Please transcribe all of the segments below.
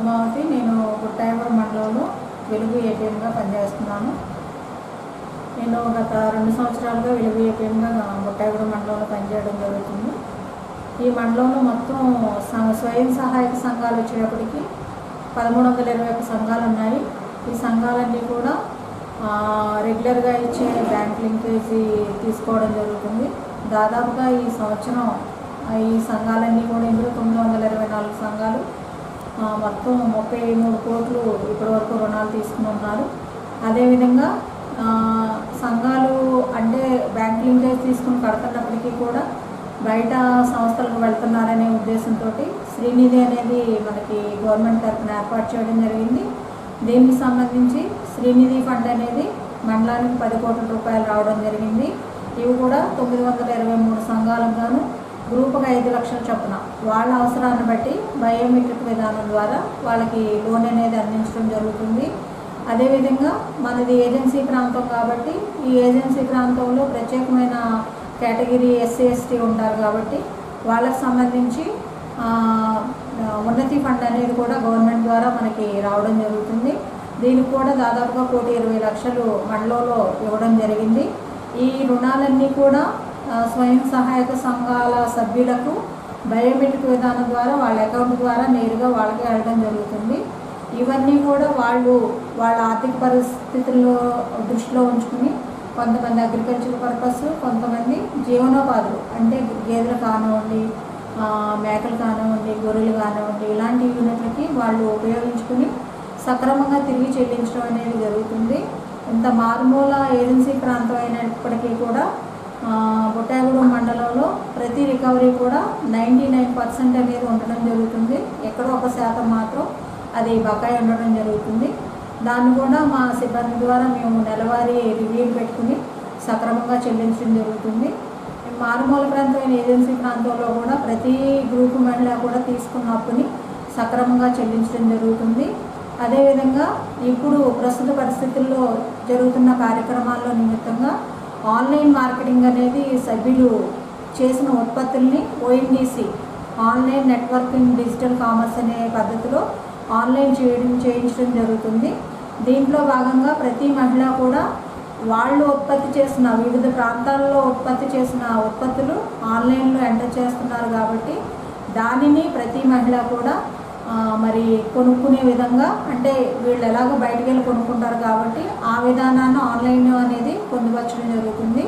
పద్మావతి నేను గుట్టాయవరం మండలంలో వెలుగు ఏటీఎంగా పనిచేస్తున్నాను. నేను గత రెండు సంవత్సరాలుగా వెలుగు ఏటీఎంగా గుట్టాయవరం మండలంలో పనిచేయడం జరుగుతుంది. ఈ మండలంలో మొత్తం స్వయం సహాయక సంఘాలు వచ్చేటప్పటికి పదమూడు వందల ఇరవై ఒక సంఘాలు ఉన్నాయి. ఈ సంఘాలన్నీ కూడా రెగ్యులర్గా ఇచ్చే బ్యాంక్ లింకేజీ తీసుకోవడం జరుగుతుంది. దాదాపుగా ఈ సంవత్సరం ఈ సంఘాలన్నీ కూడా ఇందులో తొమ్మిది వందల ఇరవై నాలుగు సంఘాలు మొత్తం ముప్పై మూడు కోట్లు ఇప్పటివరకు రుణాలు తీసుకుని ఉన్నారు అదేవిధంగా సంఘాలు అంటే బ్యాంక్ లింకేజ్ తీసుకుని కడుతున్నప్పటికీ కూడా బయట సంస్థలకు వెళ్తున్నారనే ఉద్దేశంతో శ్రీనిధి అనేది మనకి గవర్నమెంట్ తరఫున ఏర్పాటు చేయడం జరిగింది. దీనికి సంబంధించి శ్రీనిధి ఫండ్ అనేది మండలానికి పది కోట్ల రూపాయలు రావడం జరిగింది. ఇవి కూడా తొమ్మిది వందల ఇరవై మూడు సంఘాలకు గాను గ్రూప్కి ఐదు లక్షల చొప్పున. వాళ్ళ అవసరాన్ని బట్టి బయోమెట్రిక్ విధానం ద్వారా వాళ్ళకి లోన్ అనేది అందించడం జరుగుతుంది. అదేవిధంగా మనది ఏజెన్సీ ప్రాంతం కాబట్టి ఈ ఏజెన్సీ ప్రాంతంలో ప్రత్యేకమైన కేటగిరీ ఎస్సీ ఎస్టీ ఉంటారు కాబట్టి వాళ్ళకి సంబంధించి ఉన్నతి ఫండ్ అనేది కూడా గవర్నమెంట్ ద్వారా మనకి రావడం జరుగుతుంది. దీనికి కూడా దాదాపుగా కోటి ఇరవై లక్షలు మండలంలో ఇవ్వడం జరిగింది. ఈ రుణాలన్నీ కూడా స్వయం సహాయక సంఘాల సభ్యులకు బయోమెట్రిక్ విధానం ద్వారా వాళ్ళ అకౌంట్ ద్వారా నేరుగా వాళ్ళకి వెళ్ళడం జరుగుతుంది. ఇవన్నీ కూడా వాళ్ళు వాళ్ళ ఆర్థిక పరిస్థితుల్లో దృష్టిలో ఉంచుకుని కొంతమంది అగ్రికల్చర్ పర్పస్ కొంతమంది జీవనోపాధులు అంటే గేదెలు కానివ్వండి మేకలు కానివ్వండి గొర్రెలు కానివ్వండి ఇలాంటి యూనిట్లకి వాళ్ళు ఉపయోగించుకుని సక్రమంగా తిరిగి చెల్లించడం అనేది జరుగుతుంది. ఇంత మారుమూల ఏజెన్సీ ప్రాంతం అయినప్పటికీ కూడా ఆ, మండలంలో ప్రతి రికవరీ కూడా నైంటీ నైన్ పర్సెంట్ అనేది ఉండడం జరుగుతుంది. ఎక్కడో ఒక శాతం మాత్రం అది బకాయి ఉండడం జరుగుతుంది. దాన్ని కూడా మా సిబ్బంది ద్వారా మేము నెలవారీ రివ్యూలు పెట్టుకుని సక్రమంగా చెల్లించడం జరుగుతుంది. మారుమూల ప్రాంతమైన ఏజెన్సీ ప్రాంతంలో కూడా ప్రతి గ్రూప్ మహిళ కూడా తీసుకున్న అప్పుని సక్రమంగా చెల్లించడం జరుగుతుంది. అదేవిధంగా ఇప్పుడు ప్రస్తుత పరిస్థితుల్లో జరుగుతున్న కార్యక్రమాల్లో నిమిత్తంగా ఆన్లైన్ మార్కెటింగ్ అనేది సభ్యులు చేసిన ఉత్పత్తుల్ని ONDC online networking digital commerce అనే పద్ధతిలో ఆన్లైన్ చేయడం చేయించడం జరుగుతుంది. దీంట్లో భాగంగా ప్రతి మహిళ కూడా వాళ్ళు ఉత్పత్తి చేసిన వివిధ ప్రాంతాల్లో ఉత్పత్తి చేసిన ఉత్పత్తులు ఆన్లైన్లో ఎంటర్ చేస్తున్నారు కాబట్టి దానిని ప్రతి మహిళ కూడా మరి కొనుక్కునే విధంగా అంటే వీళ్ళు ఎలాగో బయటికి వెళ్ళి కొనుక్కుంటారు కాబట్టి ఆ విధానాన్ని ఆన్లైన్ అనేది పొందుపరచడం జరుగుతుంది.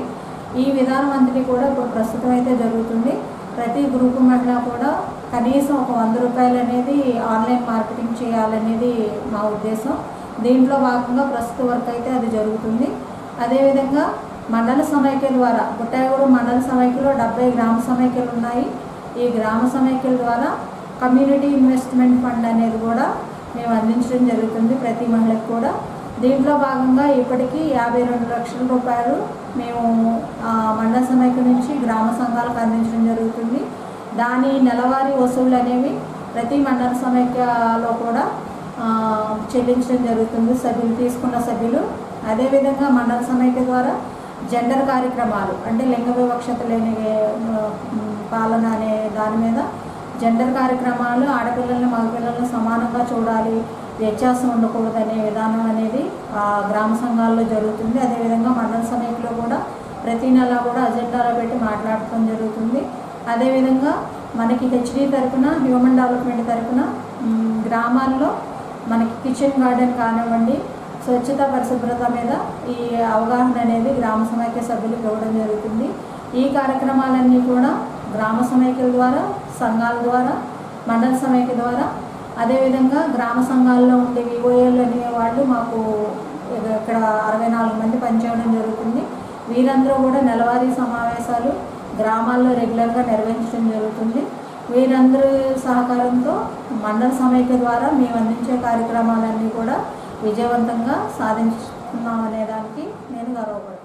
ఈ విధానం అంతటి కూడా ఇప్పుడు ప్రస్తుతం అయితే జరుగుతుంది. ప్రతి గ్రూపు మహిళ కూడా కనీసం ఒక వంద రూపాయలు అనేది ఆన్లైన్ మార్కెటింగ్ చేయాలనేది మా ఉద్దేశం. దీంట్లో భాగంగా ప్రస్తుత వరకు అయితే అది జరుగుతుంది. అదేవిధంగా మండల సమైక్య ద్వారా గుట్టాయగూడ మండల సమైక్యలో డెబ్బై గ్రామ సమైక్యలు ఉన్నాయి. ఈ గ్రామ సమైక్యల ద్వారా కమ్యూనిటీ ఇన్వెస్ట్మెంట్ ఫండ్ అనేది కూడా మేము అందించడం జరుగుతుంది ప్రతి మహిళకు కూడా. దీంట్లో భాగంగా ఇప్పటికీ యాభై రెండు లక్షల రూపాయలు మేము మండల సమైక నుంచి గ్రామ సంఘాలకు అందించడం జరుగుతుంది. దాని నెలవారీ వసూళ్ళు అనేవి ప్రతి మండల సమైక్యలో కూడా చెల్లించడం జరుగుతుంది. సభ్యులు తీసుకున్న సభ్యులు అదేవిధంగా మండల సమైక్య ద్వారా జెండర్ కార్యక్రమాలు అంటే లింగ వివక్షత లేని పాలన అనే దాని మీద జెండర్ కార్యక్రమాలు ఆడపిల్లల్ని మగపిల్లల్ని సమానంగా చూడాలి. వ్యత్యాసం ఉండకూడదనే విధానం అనేది గ్రామ సంఘాల్లో జరుగుతుంది. అదేవిధంగా మండల సమయంలో కూడా ప్రతి నెల కూడా అజెండాలో పెట్టి మాట్లాడటం జరుగుతుంది. అదేవిధంగా మనకి హెచ్డీ తరపున హ్యూమన్ డెవలప్మెంట్ తరఫున గ్రామాల్లో మనకి కిచెన్ గార్డెన్ కానివ్వండి స్వచ్ఛత పరిశుభ్రత మీద ఈ అవగాహన అనేది గ్రామ సమైక్య సభ్యులకు ఇవ్వడం జరుగుతుంది. ఈ కార్యక్రమాలన్నీ కూడా గ్రామ సమైక్యల ద్వారా సంఘాల ద్వారా మండల సమైక్య ద్వారా. అదేవిధంగా గ్రామ సంఘాల్లో ఉండే విఓఏలు అనే వాళ్ళు మాకు ఇక్కడ అరవై నాలుగు మంది పనిచేయడం జరుగుతుంది. వీరందరూ కూడా నెలవారీ సమావేశాలు గ్రామాల్లో రెగ్యులర్గా నిర్వహించడం జరుగుతుంది. వీరందరి సహకారంతో మండల సమైక్య ద్వారా మేము అందించే కార్యక్రమాలన్నీ కూడా విజయవంతంగా సాధించుకున్నాం దానికి నేను గర్వపడుతున్నాను.